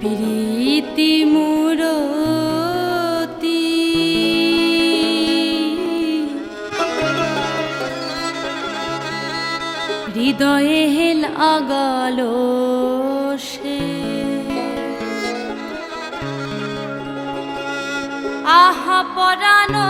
প্রীতি মুরতি। হৃদয়ে হেল আগল সে। আহা পরানো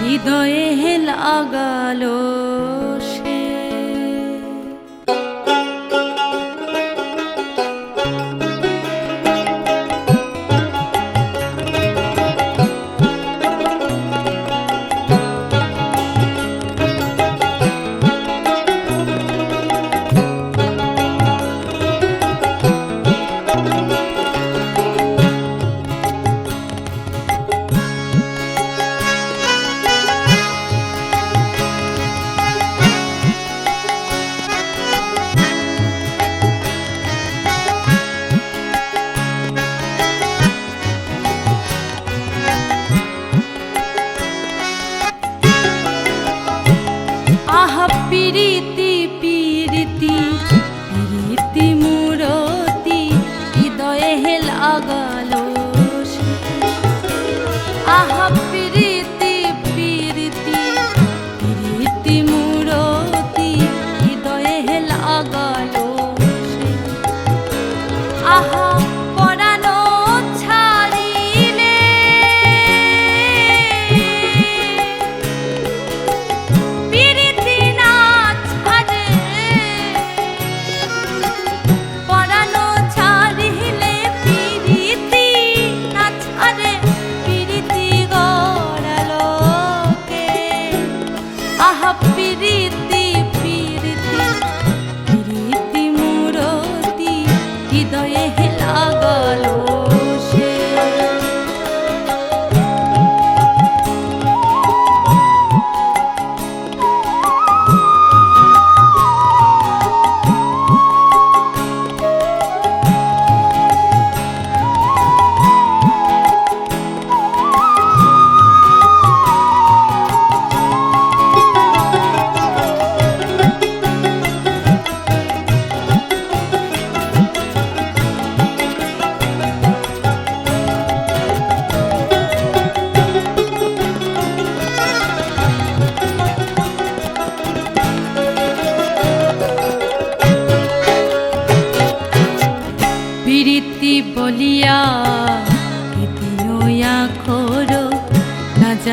হৃদয়ে হেলা গালো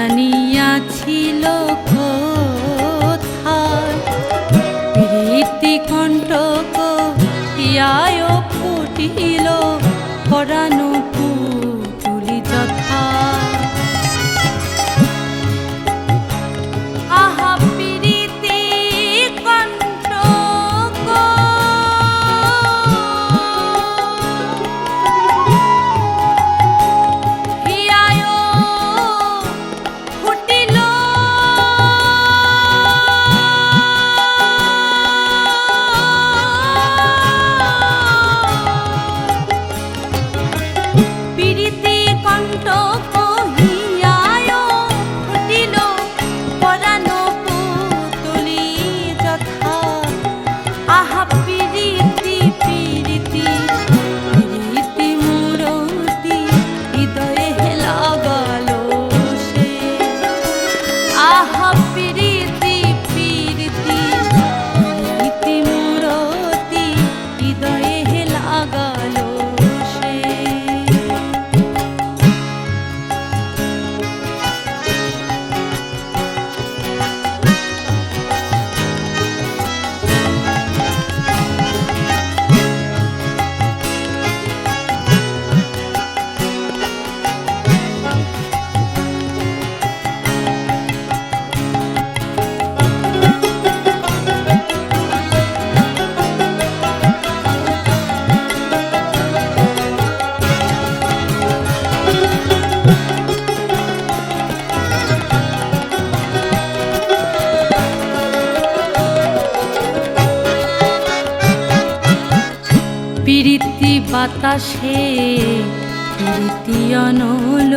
জানিয়াছিল কোথায়? প্রীতি কণ্ঠক ইয়ায় ফুটিল পরানো বাতাসে তৃতীয় নল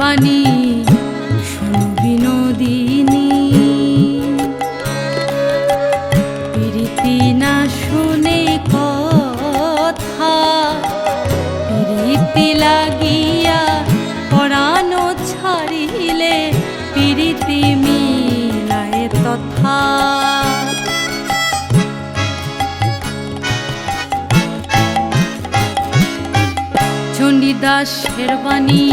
বাণী বিনোদিনী প্রীতি না শুনে কথা, প্রীতি লাগিয়া পরাণ ছাড়িলে প্রীতি মিলায় তথা। চণ্ডীদাস বাণী